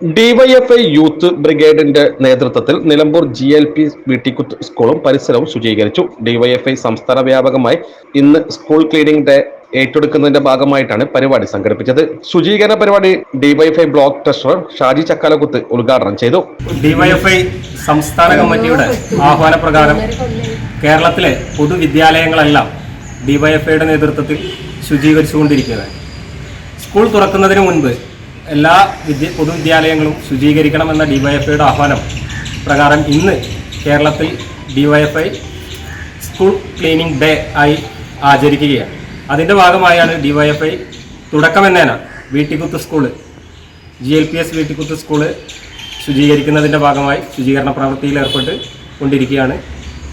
DYFI youth ബ്രിഗേഡിന്റെ നേതൃത്വത്തിൽ Nilambur G L P Veettikkuth സ്കൂളും പരിസരവും ശുചീകരിച്ചു. ഡിവൈഎഫ്ഐ സംസ്ഥാന വ്യാപകമായി ഇന്ന് സ്കൂൾ ക്ലീനിംഗ് ഡേ ഏറ്റെടുക്കുന്നതിന്റെ ഭാഗമായിട്ടാണ് പരിപാടി സംഘടിപ്പിച്ചത്. ശുചീകരണ പരിപാടി ഡിവൈഎഫ്ഐ ബ്ലോക്ക് ട്രഷറർ ഷാജി ചക്കാലകുത്ത് ഉദ്ഘാടനം ചെയ്തു. ഡിവൈഎഫ്ഐ സംസ്ഥാന കമ്മിറ്റിയുടെ ആഹ്വാനപ്രകാരം കേരളത്തിലെ പൊതുവിദ്യാലയങ്ങളെല്ലാം ഡിവൈഎഫ്ഐയുടെ നേതൃത്വത്തിൽ ശുചീകരിച്ചുകൊണ്ടിരിക്കുകയാണ്. സ്കൂൾ തുറക്കുന്നതിന് മുൻപ് എല്ലാ വിദ്യ പൊതുവിദ്യാലയങ്ങളും ശുചീകരിക്കണമെന്ന ഡിവൈഎഫ്ഐയുടെ ആഹ്വാനം പ്രകാരം ഇന്ന് കേരളത്തിൽ ഡിവൈഎഫ്ഐ സ്കൂൾ ക്ലീനിംഗ് ഡേ ആയി ആചരിക്കുകയാണ്. അതിന്റെ ഭാഗമായാണ് DYFI തുടക്കമെന്നേന Veettikkuth school. G L P S Veettikkuth school ശുചീകരിക്കുന്നതിന്റെ ഭാഗമായി ശുചീകരണ പ്രവൃത്തിയിൽ ഏർപ്പെട്ട് കൊണ്ടിരിക്കുകയാണ്.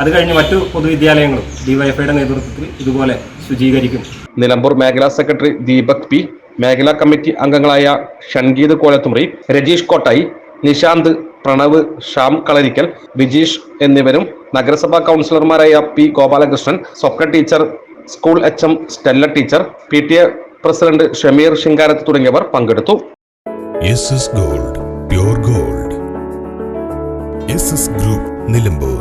അത് കഴിഞ്ഞ് മറ്റു പൊതുവിദ്യാലയങ്ങളും ഡിവൈഎഫ്ഐയുടെ നേതൃത്വത്തിൽ ഇതുപോലെ ശുചീകരിക്കും. നിലമ്പൂർ മേഖലാ സെക്രട്ടറി ദീപക് പി. മേഖലാ കമ്മിറ്റി അംഗങ്ങളായ ഷൺഗീത് കോലത്തുമറി രജീഷ് കോട്ടായി നിശാന്ത് പ്രണവ് ഷാം കളരിക്കൽ ബിജീഷ് എന്നിവരും നഗരസഭാ കൗൺസിലർമാരായ P Gopalakrishnan Swapna teacher school H M Stella teacher P T A president Shameer Singarath തുടങ്ങിയവർ പങ്കെടുത്തു. Gold gold group Nilambur